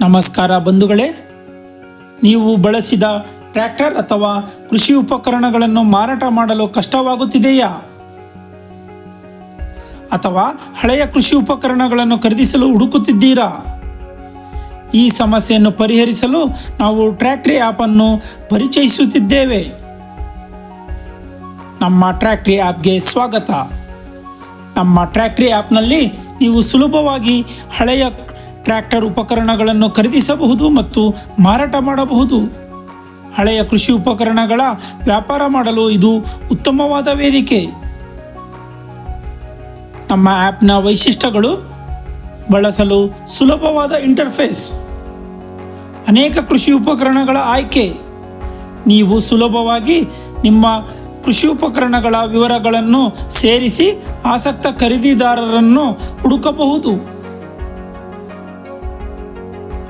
ನಮಸ್ಕಾರ ಬಂಧುಗಳೇ. ನೀವು ಬಳಸಿದ ಟ್ರ್ಯಾಕ್ಟರ್ ಅಥವಾ ಕೃಷಿ ಉಪಕರಣಗಳನ್ನು ಮಾರಾಟ ಮಾಡಲು ಕಷ್ಟವಾಗುತ್ತಿದೆಯಾ? ಅಥವಾ ಹಳೆಯ ಕೃಷಿ ಉಪಕರಣಗಳನ್ನು ಖರೀದಿಸಲು ಹುಡುಕುತ್ತಿದ್ದೀರಾ? ಈ ಸಮಸ್ಯೆಯನ್ನು ಪರಿಹರಿಸಲು ನಾವು ಟ್ರ್ಯಾಕ್ಟ್ರಿ ಆ್ಯಪನ್ನು ಪರಿಚಯಿಸುತ್ತಿದ್ದೇವೆ. ನಮ್ಮ ಟ್ರ್ಯಾಕ್ಟ್ರಿ ಆ್ಯಪ್ಗೆ ಸ್ವಾಗತ. ನಮ್ಮ ಟ್ರ್ಯಾಕ್ಟ್ರಿ ಆ್ಯಪ್ನಲ್ಲಿ ನೀವು ಸುಲಭವಾಗಿ ಹಳೆಯ ಟ್ರ್ಯಾಕ್ಟರ್ ಉಪಕರಣಗಳನ್ನು ಖರೀದಿಸಬಹುದು ಮತ್ತು ಮಾರಾಟ ಮಾಡಬಹುದು. ಹಳೆಯ ಕೃಷಿ ಉಪಕರಣಗಳ ವ್ಯಾಪಾರ ಮಾಡಲು ಇದು ಉತ್ತಮವಾದ ವೇದಿಕೆ. ನಮ್ಮ ಆ್ಯಪ್ನ ವೈಶಿಷ್ಟ್ಯಗಳು, ಬಳಸಲು ಸುಲಭವಾದ ಇಂಟರ್ಫೇಸ್. ಅನೇಕ ಕೃಷಿ ಉಪಕರಣಗಳ ಆಯ್ಕೆ. ನೀವು ಸುಲಭವಾಗಿ ನಿಮ್ಮ ಕೃಷಿ ಉಪಕರಣಗಳ ವಿವರಗಳನ್ನು ಸೇರಿಸಿ ಆಸಕ್ತ ಖರೀದಿದಾರರನ್ನು ಹುಡುಕಬಹುದು.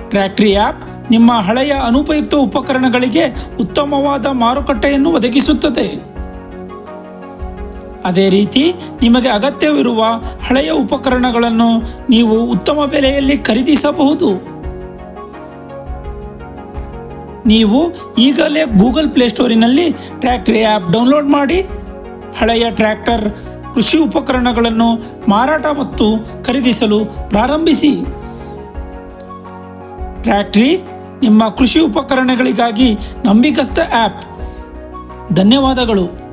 ಟ್ರ್ಯಾಕ್ಟ್ರಿ ಆ್ಯಪ್ ನಿಮ್ಮ ಹಳೆಯ ಅನುಪಯುಕ್ತ ಉಪಕರಣಗಳಿಗೆ ಉತ್ತಮವಾದ ಮಾರುಕಟ್ಟೆಯನ್ನು ಒದಗಿಸುತ್ತದೆ. ಅದೇ ರೀತಿ ನಿಮಗೆ ಅಗತ್ಯವಿರುವ ಹಳೆಯ ಉಪಕರಣಗಳನ್ನು ನೀವು ಉತ್ತಮ ಬೆಲೆಯಲ್ಲಿ ಖರೀದಿಸಬಹುದು. ನೀವು ಈಗಲೇ ಗೂಗಲ್ ಪ್ಲೇಸ್ಟೋರಿನಲ್ಲಿ ಟ್ರ್ಯಾಕ್ಟ್ರಿ ಆ್ಯಪ್ ಡೌನ್ಲೋಡ್ ಮಾಡಿ, ಹಳೆಯ ಟ್ರ್ಯಾಕ್ಟರ್, ಕೃಷಿ ಉಪಕರಣಗಳನ್ನು ಮಾರಾಟ ಮತ್ತು ಖರೀದಿಸಲು ಪ್ರಾರಂಭಿಸಿ. ಟ್ರ್ಯಾಕ್ಟ್ರಿ ನಿಮ್ಮ ಕೃಷಿ ಉಪಕರಣಗಳಿಗಾಗಿ ನಂಬಿಕಸ್ಥ ಆ್ಯಪ್ ಧನ್ಯವಾದಗಳು.